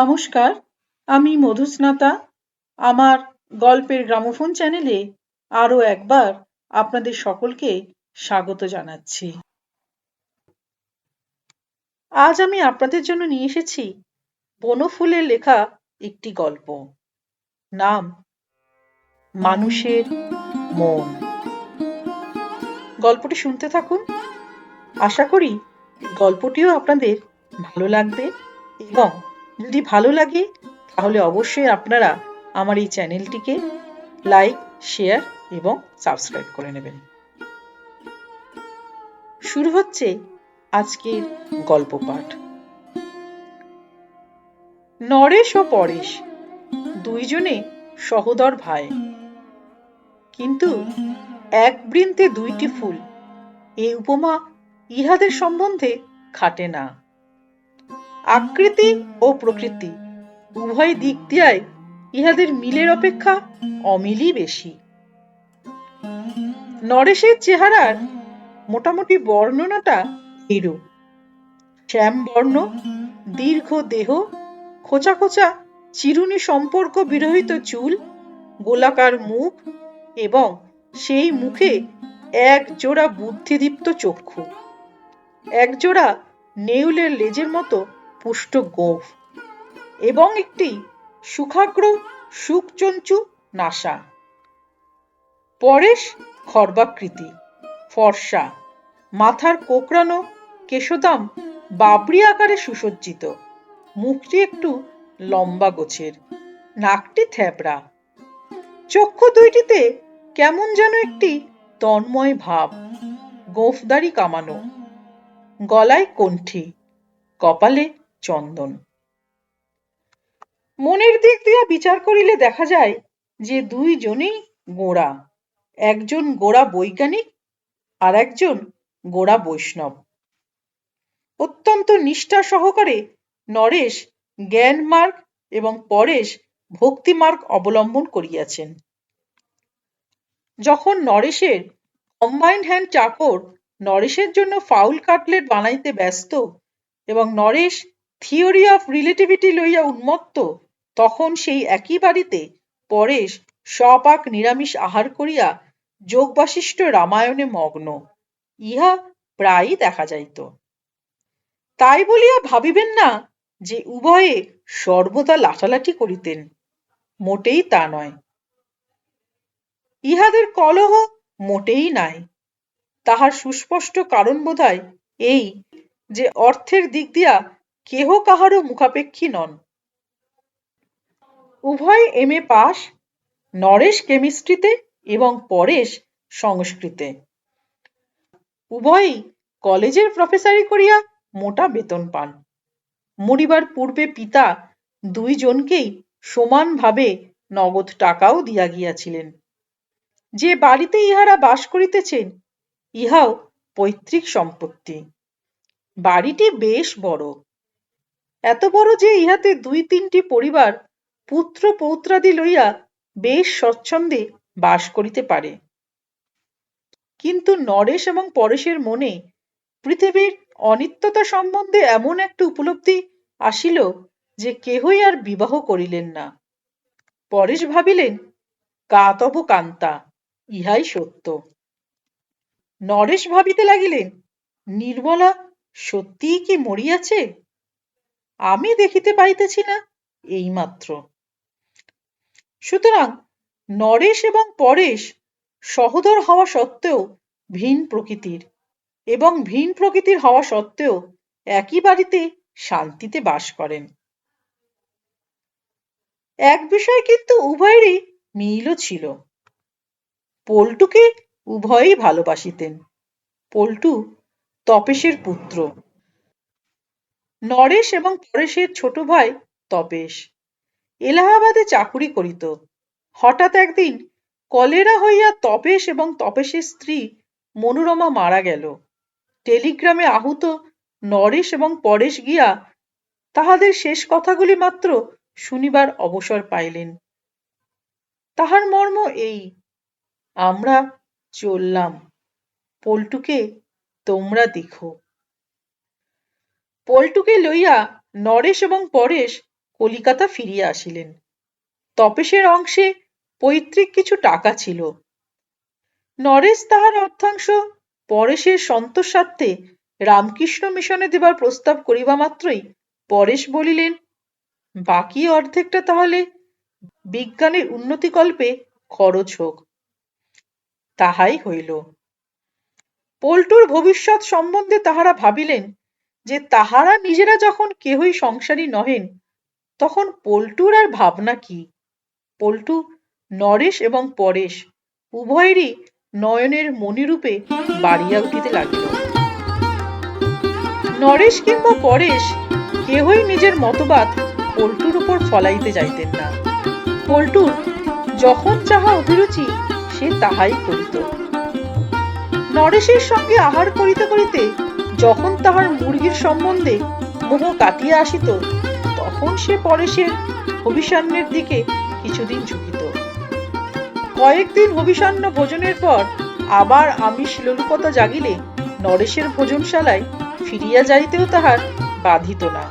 নমস্কার, আমি মধুস্নাতা। আমার গল্পের গ্রামোফোন চ্যানেলে আরও একবার আপনাদের সকলকে স্বাগত জানাচ্ছি। আজ আমি আপনাদের জন্য নিয়ে এসেছি বনফুলের লেখা একটি গল্প। নাম, মানুষের মন। গল্পটি শুনতে থাকুন। আশা করি গল্পটিও আপনাদের ভালো লাগবে এবং যদি ভালো লাগে, তাহলে অবশ্যই আপনারা আমার এই চ্যানেলটিকে লাইক, শেয়ার এবং সাবস্ক্রাইব করে নেবেন। শুরু হচ্ছে আজকের গল্প পাঠ। নরেশ ও পরেশ দুইজনে সহদর ভাই। কিন্তু এক বৃন্তে দুইটি ফুল এই উপমা ইহাদের সম্বন্ধে খাটে না। আকৃতি ও প্রকৃতি। উভয় দিক দিয়াই ইহাদের মিলের অপেক্ষা অমিলই বেশি। নরেশের চেহারার মোটামুটি বর্ণনাটা এরূপ শ্যাম বর্ণ দীর্ঘ দেহ, খোঁচা খোঁচা চিরুনি সম্পর্ক বিরহিত চুল, গোলাকার মুখ এবং সেই মুখে এক জোড়া বুদ্ধিদীপ্ত চক্ষু। এক জোড়া নেউলের লেজের মতো পুষ্ট গোঁফ এবং একটি সুখাগ্র সুকচঞ্চু নাসা পরেশ খর্বাকৃতি, ফর্সা, মাথার কোকড়ানো কেশদাম বাবরি আকারে সুসজ্জিত, মুখটি একটু লম্বা গোছের, নাকটি থ্যাবড়া। চক্ষু দুইটিতে কেমন যেন একটি তন্ময় ভাব, গোফদারি কামানো। গলায় কণ্ঠী, কপালে চন্দন। মনের দিক দিয়া বিচার করিলে দেখা যায় যে দুইজনেই গোড়া। একজন গোড়া বৈজ্ঞানিক আর একজন গোড়া বৈষ্ণব। অত্যন্ত নিষ্ঠা সহকারে নরেশ জ্ঞান মার্গ এবং পরেশ ভক্তি মার্গ অবলম্বন করিয়াছেন। যখন নরেশের কম্বাইন্ড হ্যান্ড চাকর নরেশের জন্য ফাউল কাটলেট বানাইতে ব্যস্ত এবং নরেশ থিওরি অফ রিলেটিভিটি লইয়া উন্মত্ত, তখন সেই একই বাড়িতে পরেশ সপাক নিরামিষ আহার করিয়া যোগবাশিষ্ঠ রামায়ণে মগ্ন। ইহা প্রায়ই দেখা যাইত। তাই বলিয়া ভাবিবেন না যে উভয়ে সর্বদা লাঠালাঠি করিতেন, মোটেই তা নয়। ইহাদের কলহ মোটেই নাই। তাহার সুস্পষ্ট কারণ বোধহয় এই যে অর্থের দিক দিয়া কেহ কাহারও মুখাপেক্ষী নন। উভয় এম এ পাস নরেশ কেমিস্ট্রিতে এবং পরেশ সংস্কৃতে। উভয়ই কলেজের প্রফেসরি করিয়া মোটা বেতন পান। মরিবার পূর্বে পিতা দুইজনকেই সমানভাবে নগদ টাকাও দিয়া গিয়াছিলেন। যে বাড়িতে ইহারা বাস করিতেছেন, ইহাও পৈতৃক সম্পত্তি। বাড়িটি বেশ বড়। এত বড় যে ইহাতে দুই তিনটি পরিবার পুত্র পৌত্রাদি লইয়া বেশ স্বচ্ছন্দে বাস করিতে পারে। কিন্তু নরেশ এবং পরেশের মনে পৃথিবীর অনিত্যতা সম্বন্ধে এমন একটা উপলব্ধি আসিল যে কেহই আর বিবাহ করিলেন না। পরেশ ভাবিলেন কাতব কান্তা, ইহাই সত্য। নরেশ ভাবিতে লাগিলেন, নির্মলা, সত্যিই কি মরিয়াছে? আমি দেখিতে পাইতেছি না। এইমাত্র। সুতরাং নরেশ এবং পরেশ সহোদর হওয়া সত্ত্বেও ভিন প্রকৃতির এবং ভিন প্রকৃতির হওয়া সত্ত্বেও একই বাড়িতে শান্তিতে বাস করেন। এক বিষয় কিন্তু উভয়েরই মিলও ছিল। পল্টুকে উভয়েই ভালোবাসিতেন। পল্টু তপেশের পুত্র। নরেশ এবং পরেশের ছোট ভাই তপেশ। এলাহাবাদে চাকুরি করিত। হঠাৎ একদিন কলেরা হইয়া তপেশ এবং তপেশের স্ত্রী মনোরমা মারা গেল। টেলিগ্রামে আহুত নরেশ এবং পরেশ গিয়া তাহাদের শেষ কথাগুলি মাত্র শুনিবার অবসর পাইলেন। তাহার মর্ম এই, আমরা চললাম। পল্টুকে তোমরা দেখো। পল্টুকে লইয়া নরেশ এবং পরেশ কলিকাতা ফিরিয়া আসিলেন। তপেশের অংশে পৈতৃক কিছু টাকা ছিল। নরেশ তাহার অর্থাংশ পরেশের সন্তোষ সন্তোষার্থে রামকৃষ্ণ মিশনে দেবার প্রস্তাব করিবা মাত্রই পরেশ বলিলেন, বাকি অর্ধেকটা তাহলে বিজ্ঞানের উন্নতিকল্পে খরচ হোক। তাহাই হইল। পল্টুর ভবিষ্যৎ সম্বন্ধে তাহারা ভাবিলেন যে তাহারা নিজেরা যখন কেহই সংসারী নহেন, তখন পল্টুর আর ভাবনা কি? পল্টু নরেশ এবং পরেশ উভয়েরই নয়নের মণিরূপে বাড়িয়া উঠিতে লাগিল। নরেশ কিংবা পরেশ কেহই নিজের মতবাদ পল্টুর উপর ফলাইতে যাইতেন না। পল্টুর যখন যাহা অভিরুচি, সে তাহাই করিত। নরেশের সঙ্গে আহার করিতে করিতে যখন তাহার মুরগির সম্বন্ধে মোহ কাটিয়া আসিত, তখন সে পরেশের হবিষান্নের দিকে কিছুদিন ঝুঁকিত। কয়েকদিন হবিষান্ন ভোজনের পর আবার আমিষ লোলুপতা জাগিলে নরেশের ভোজনশালায় ফিরিয়া যাইতেও তাহার বাধিত না।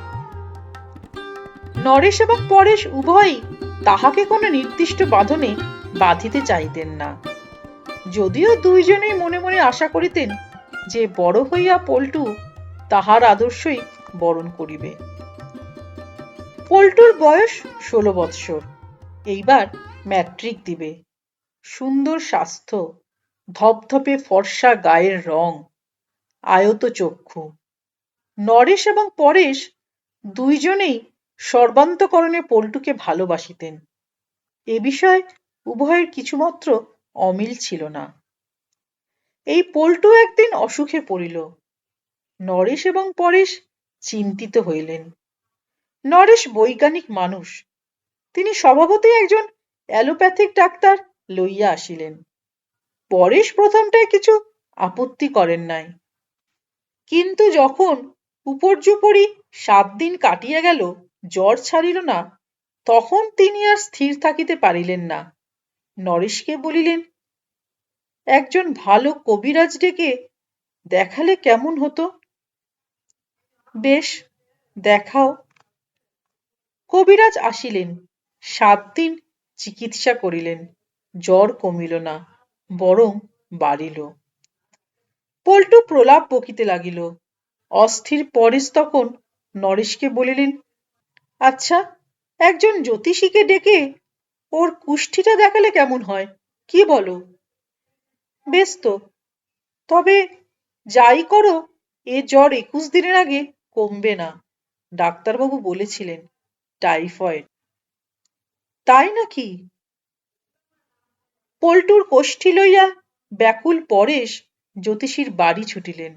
নরেশ এবং পরেশ উভয়ই তাহাকে কোনো নির্দিষ্ট বাঁধনে বাঁধিতে চাইতেন না। যদিও দুইজনেই মনে মনে আশা করিতেন যে বড় হইয়া পল্টু, তাহার আদর্শই বরণ করিবে। পল্টুর বয়স ষোলো বৎসর, এইবার ম্যাট্রিক দিবে। সুন্দর স্বাস্থ্য, ধপধপে ফর্সা গায়ের রং, আয়ত চক্ষু। নরেশ এবং পরেশ দুইজনেই সর্বান্তকরণে পল্টুকে ভালোবাসিতেন। এ বিষয়ে উভয়ের কিছুমাত্র অমিল ছিল না। এই পল্টু একদিন অসুখে পড়িল। নরেশ এবং পরেশ চিন্তিত হইলেন। নরেশ বৈজ্ঞানিক মানুষ। তিনি স্বভাবতই একজন অ্যালোপ্যাথিক ডাক্তার লইয়া আসিলেন। পরেশ প্রথমটায় কিছু আপত্তি করেন নাই। কিন্তু যখন উপর্যুপরি সাত দিন কাটিয়া গেল, জ্বর ছাড়িল না, তখন তিনি আর স্থির থাকিতে পারিলেন না। নরেশকে বলিলেন একজন ভালো কবিরাজ ডেকে দেখালে কেমন হতো? বেশ, দেখাও। কবিরাজ আসিলেন, সাত দিন চিকিৎসা করিলেন, জ্বর কমিল না, বরং বাড়িল। পল্টু প্রলাপ বকিতে লাগিল। অস্থির পরেশ তখন নরেশকে বলিলেন আচ্ছা একজন জ্যোতিষীকে ডেকে ওর কুষ্ঠিটা দেখালে কেমন হয়? কি বলো? বেশ তো তবে যাই করো, এ জ্বর একুশ দিনের আগে কমবে না, ডাক্তারবাবু বলেছিলেন, টাইফয়েড। তাই নাকি? পল্টুর কোষ্ঠী লইয়া ব্যাকুল পরেশ জ্যোতিষীর বাড়ি ছুটিলেন।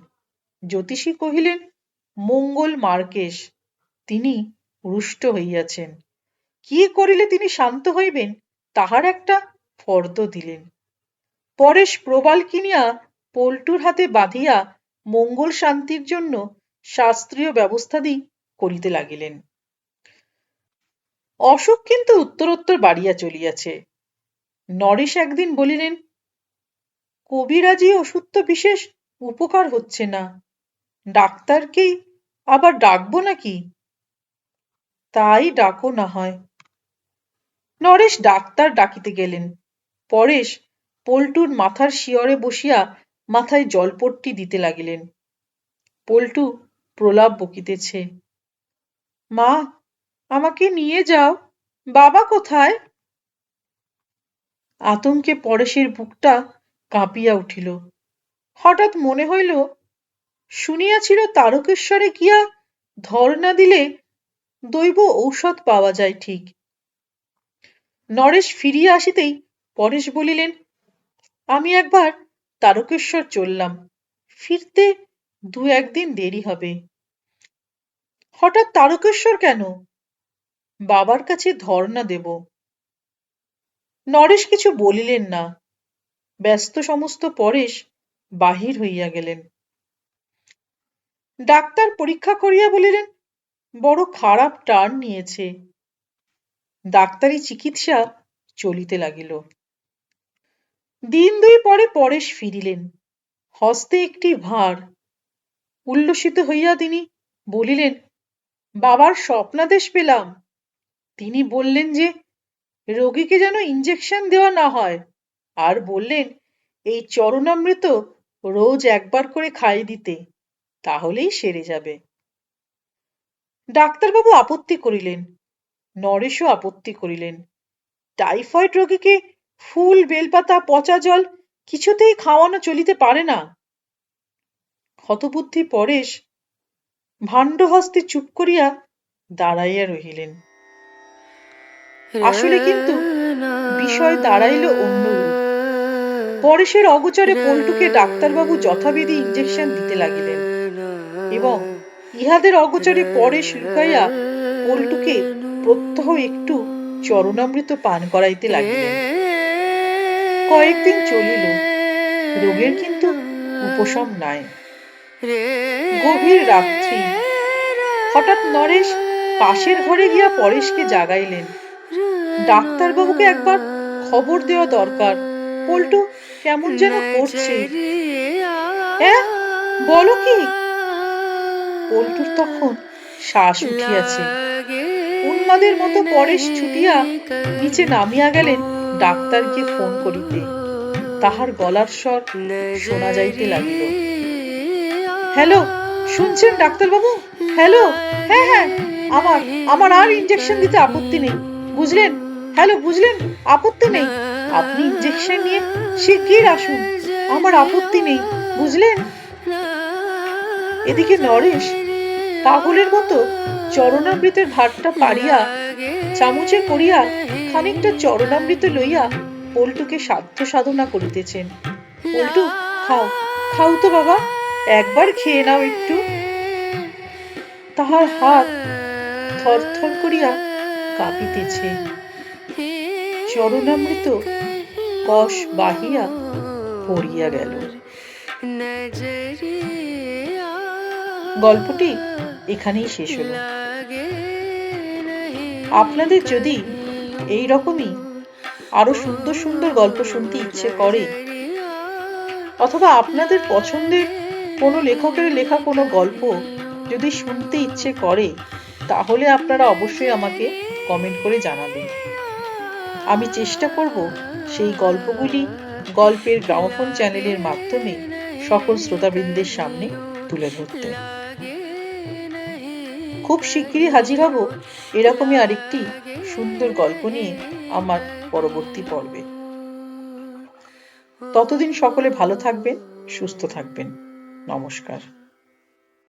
জ্যোতিষী কহিলেন, মঙ্গল মার্কেশ, তিনি রুষ্ট হইয়াছেন। কি করিলে তিনি শান্ত হইবেন, তাহার একটা ফর্দ দিলেন। পরেশ প্রবাল কিনিয়া পল্টুর হাতে বাঁধিয়া মঙ্গল শান্তির জন্য শাস্ত্রীয় ব্যবস্থাদি করিতে লাগিলেন। অসুখ কিন্তু উত্তরোত্তর বাড়িয়া চলিয়াছে। নরেশ একদিন বলিলেন, কবিরাজি ওষুধ তো বিশেষ উপকার হচ্ছে না। ডাক্তারকেই আবার ডাকবো নাকি? তাই ডাকো না হয়। নরেশ ডাক্তার ডাকিতে গেলেন। পরেশ পল্টুর মাথার শিয়রে বসিয়া মাথায় জলপট্টি দিতে লাগিলেন। পল্টু প্রলাপ বকিতেছে, মা, আমাকে নিয়ে যাও। বাবা কোথায়? আতঙ্কে পরেশের বুকটা কাঁপিয়া উঠিল। হঠাৎ মনে হইল, শুনিয়াছিল তারকেশ্বরে গিয়া ধর্ণা দিলে দৈব ঔষধ পাওয়া যায় ঠিক। নরেশ ফিরিয়া আসিতেই পরেশ বলিলেন আমি একবার তারকেশ্বর চললাম। ফিরতে দু একদিন দেরি হবে। হঠাৎ তারকেশ্বর কেন? বাবার কাছে ধর্ণা দেব। নরেশ কিছু বলিলেন না। ব্যস্ত সমস্ত পরেশ বাহির হইয়া গেলেন। ডাক্তার পরীক্ষা করিয়া বলিলেন, বড় খারাপ টার্ন নিয়েছে। ডাক্তারি চিকিৎসা চলিতে লাগিল। দিন দুই পরে পরেশ ফিরিলেন। হস্তে একটি ভার উল্লসিত হইয়া তিনি বলিলেন, বাবার স্বপ্নাদেশ পেলাম। তিনি বললেন যে, রোগীকে যেন ইঞ্জেকশন দেওয়া না হয়। আর বললেন, এই চরণামৃত রোজ একবার করে খাইয়ে দিতে, তাহলেই সেরে যাবে। ডাক্তারবাবু আপত্তি করিলেন, নরেশও আপত্তি করিলেন, টাইফয়েড রোগীকে ফুল, বেলপাতা, পচা জল কিছুতেই খাওয়ানো চলিতে পারে না। হতবুদ্ধি পরেশ ভাণ্ড হস্তে চুপ করিয়া দাঁড়াইয়া রহিলেন। আসলে কিন্তু বিষয় দাঁড়াইল অন্যরূপ পরেশের অগোচরে পল্টুকে ডাক্তারবাবু যথাবিধি ইঞ্জেকশন দিতে লাগিলেন এবং ইহাদের অগোচরে পরেশ লুকাইয়া পল্টুকে প্রত্যহ একটু চরণামৃত পান করাইতে লাগিলেন। কয়েকদিন চলিল। রোগের কিন্তু উপশম নাই। গভীর রাত্রি। হঠাৎ নরেশ পাশের ঘরে গিয়া পরেশকে জাগাইলেন। ডাক্তারবাবুকে একবার খবর দেওয়া দরকার। পল্টু কেমন যেন করছে। হ্যাঁ বলো কি? পল্টুর তখন শ্বাস উঠিয়াছে। উন্মাদের মতো পরেশ ছুটিয়া নিচে নামিয়া গেলেন। ডাক্তারকে ফোন করিতে। তাহার গলার স্বর শোনা যাইতে লাগিল। হ্যালো, শুনছেন ডাক্তারবাবু? হ্যালো হ্যাঁ হ্যাঁ আমার আমার আর ইঞ্জেকশন দিতে আপত্তি নেই, বুঝলেন? হ্যালো, বুঝলেন? আপত্তি নেই। আপনি ইঞ্জেকশন নিয়ে শিগগির আসুন? আমার আপত্তি নেই, বুঝলেন? এদিকে নরেশ পাগলের মতো চরণামৃতের ভাতটা পাড়িয়া চামচে করিয়া খানিকটা চরণামৃত লইয়া পল্টুকে সাধ্য সাধনা করিতেছেন। পল্টু, খাও খাও তো বাবা, একবার খেয়ে নাও একটু। তাহার হাত থরথর করিয়া কাঁপিতেছে। চরণামৃত কষ বাহিয়া পড়িয়া গেল। গল্পটি এখানেই শেষ হলো। আপনাদের যদি এই রকমই আরও সুন্দর সুন্দর গল্প শুনতে ইচ্ছে করে অথবা আপনাদের পছন্দের কোনো লেখকের লেখা কোনো গল্প যদি শুনতে ইচ্ছে করে তাহলে আপনারা অবশ্যই আমাকে কমেন্ট করে জানাবেন। আমি চেষ্টা করব সেই গল্পগুলি গল্পের গ্রামোফোন চ্যানেলের মাধ্যমে সকল শ্রোতাবৃন্দের সামনে তুলে ধরতে। খুব শিগগিরই হাজির হব। এরকমই আরেকটি সুন্দর গল্প নিয়ে আমার পরবর্তী পর্বে। ততদিন সকলে ভালো থাকবেন, সুস্থ থাকবেন। নমস্কার।